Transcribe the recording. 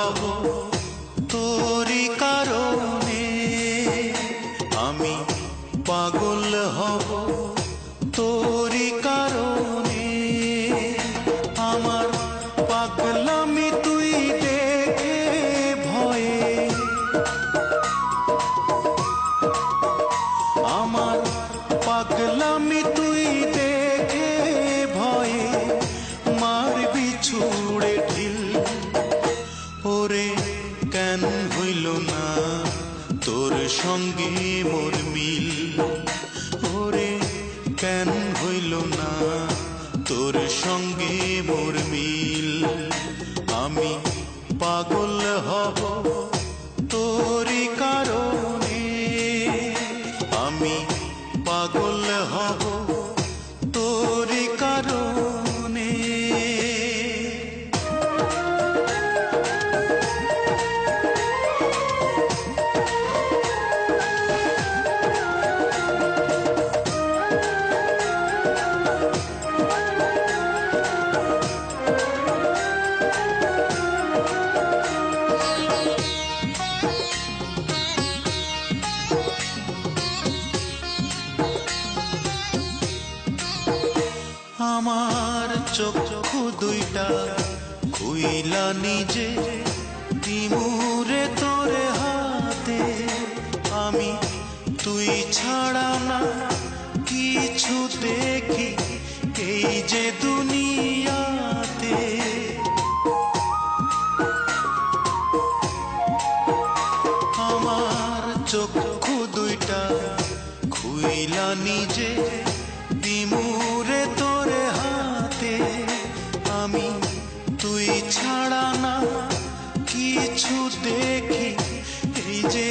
হব তোরি কারণে আমি পাগল হব। তোর তোর সঙ্গে মোর মিল। ওরে, কেন হইল না? তোর সঙ্গে মোর মিল। আমি পাগল হব। আমার চোখ চক্ষু দুইটা, খুইলা নিজে তিমুরে তোরে হাতে। আমি তুই ছাড়া না, কিছু দেখি এই যে দুনিয়াতে। আমার চোখ চক্ষু দুইটা, খুইলা নিজে তুই ছাড়া না কিছু দেখি। এই যে